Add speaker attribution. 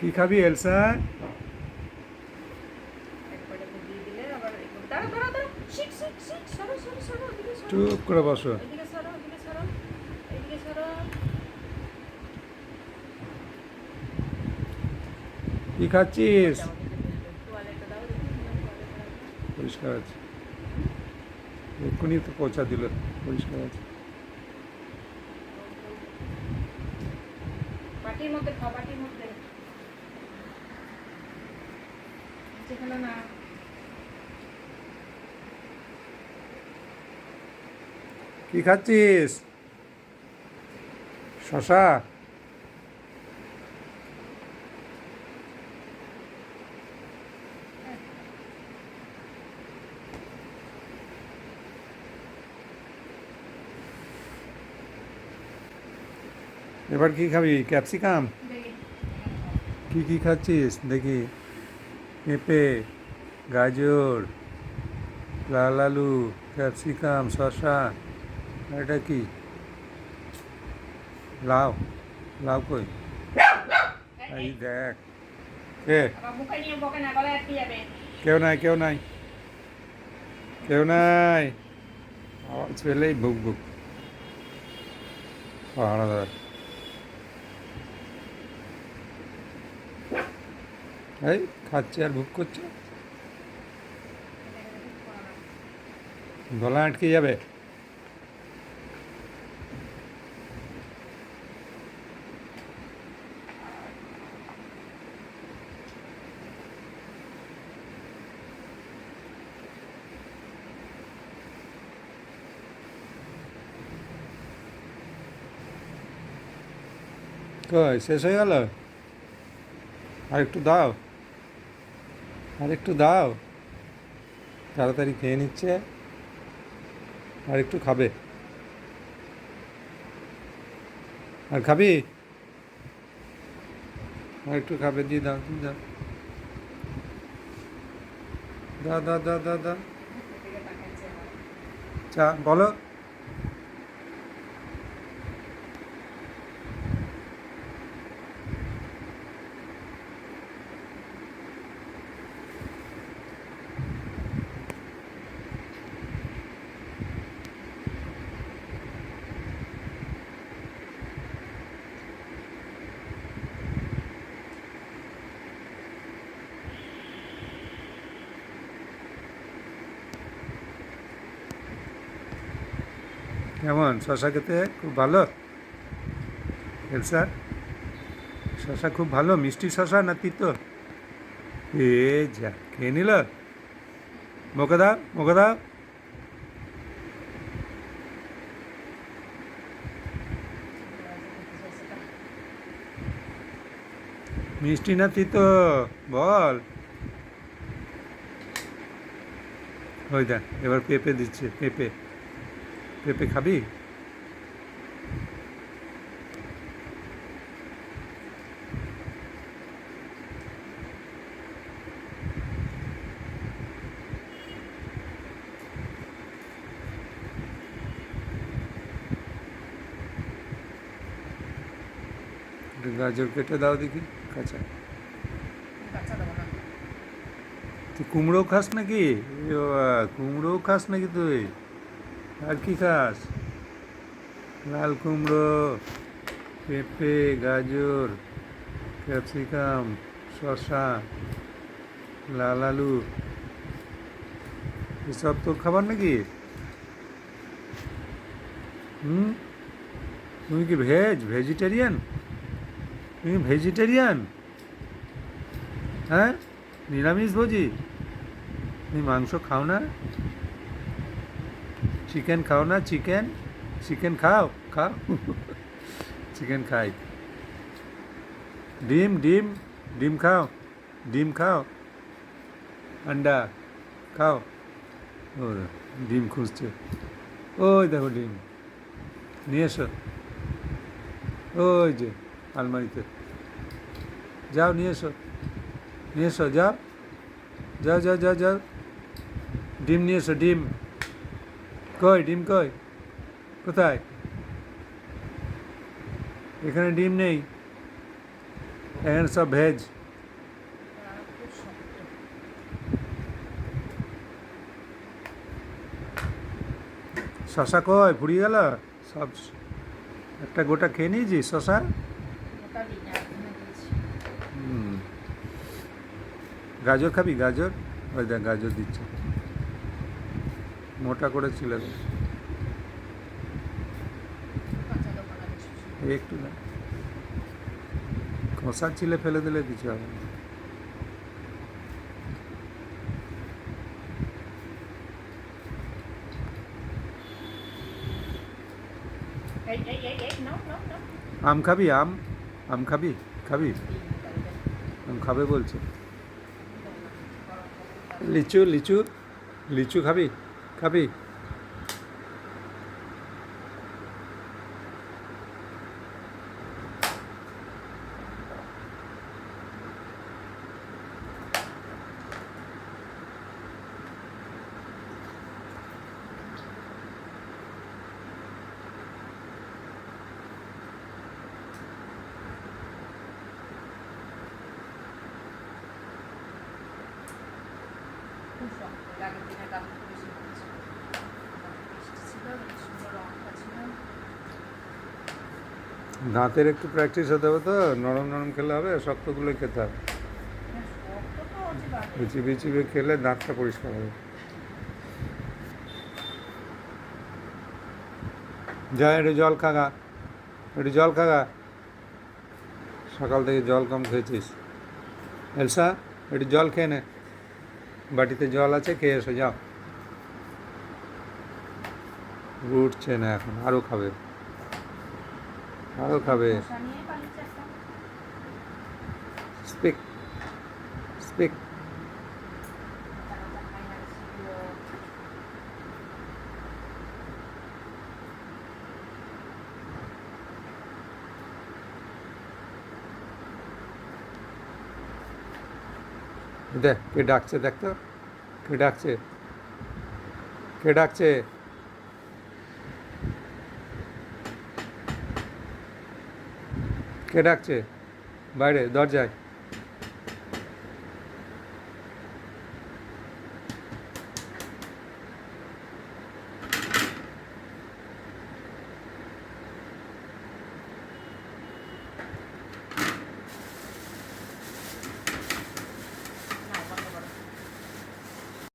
Speaker 1: কি খাবি, এলসা। চুপ করে বসো। কি খাচ্ছিস। পরিষ্কার আছে এক্ষুনি তো পৌঁছা দিল, পরিষ্কার আছে
Speaker 2: মধ্যে মধ্যে না
Speaker 1: কি খাচ্ছিস? শশা? এবার কি খাবি? ক্যাপসিকাম? কি কি খাচ্ছিস? দেখি। পেঁপে, গাজর, লাল আলু, ক্যাপসিকাম আর এটা কি? লাউ। লাউ কই? এই দেখ। কে? কেউ নাই কেউ নাই। কেউ নাই। আওয়াজ পেলেই বুক বুক। পাহাড়াদার। এই খাচ্ছে আর বুক করছে। গলা আটকে যাবে। কই, শেষ হয়ে গেল? আর একটু দাও। আর একটু দাও। তাড়াতাড়ি খেয়ে নিচ্ছে। আর একটু খাবে। আর খাবি? আর একটু খাবে, দিয়ে দাও দিয়ে দাও। দা দা দা দা দা। চা, বলো। কেমন? শশা খেতে খুব ভালো? এলসা শশা খুব ভালো? মিষ্টি শশা না তিতো? এ যা, খেয়ে নিল? মুখে দাও মিষ্টি না তিতো? বল। ওই দেখ, এবার পেঁপে দিচ্ছে, পেঁপে। পেঁপে খাবি একটু গাজর কেটে দাও দেখি কাঁচা
Speaker 2: বাচ্চা দেবো না
Speaker 1: তুই কুমড়ো খাস নাকি এ বাবা, কুমড়ো খাস নাকি তুই আর কি খাস? লাল কুমড়ো, পেঁপে, গাজর, ক্যাপসিকাম, শসা, লাল আলু। এসব তোর খাবার নাকি? হুম? তুমি কি ভেজ? ভেজিটেরিয়ান? তুমি ভেজিটেরিয়ান? হ্যাঁ? নিরামিষ ভোজি? তুমি মাংস খাও না? চিকেন খাও না চিকেন চিকেন খাও খাও চিকেন খাই ডিম ডিম ডিম খাও ডিম খাও আন্ডা খাও ও ডিম খুঁজছে ওই দেখো ডিম নিয়ে এসো ওই যে আলমারিতে যাও নিয়ে এসো নিয়ে এসো যাও যাও যাও যাও যাও ডিম নিয়ে এসো ডিম কই, ডিম কই? কোথায়? এখানে ডিম নেই। এখানে সব ভেজ। শশা কয় ফুরিয়ে গেল? সব একটা গোটা খেয়ে নিয়েছি। শশা। গাজর খাবি? গাজর? ওই দেখ, গাজর দিচ্ছে। মোটা করে ছিল একটু না খোসা ছিলে ফেলে দিলে কিছু হবে না। আম খাবি আম? আম খাবি? খাবি? আম খাবে বলছে। লিচু লিচু লিচু খাবি? খুব? দাঁতের একটু প্র্যাকটিস হতে হবে তো নরম নরম খেলে হবে, শক্তগুলো খেতে হবে। চিবিয়ে চিবিয়ে খেলে দাঁতটা পরিষ্কার হবে। যা একটু জল খাগা একটু জল খাগা সকাল থেকে জল কম খেয়েছিস। এলসা, একটু জল খেয়ে নে। বাটিতে জল আছে, খেয়ে এসো, যাও। উঠছে না এখন আরও খাবে। আরও খাবে। Speak speak. দেখ কে ডাকছে দেখ তো? কে ডাকছে? কে ডাকছে? কে ডাকছে? বাইরে দরজায়।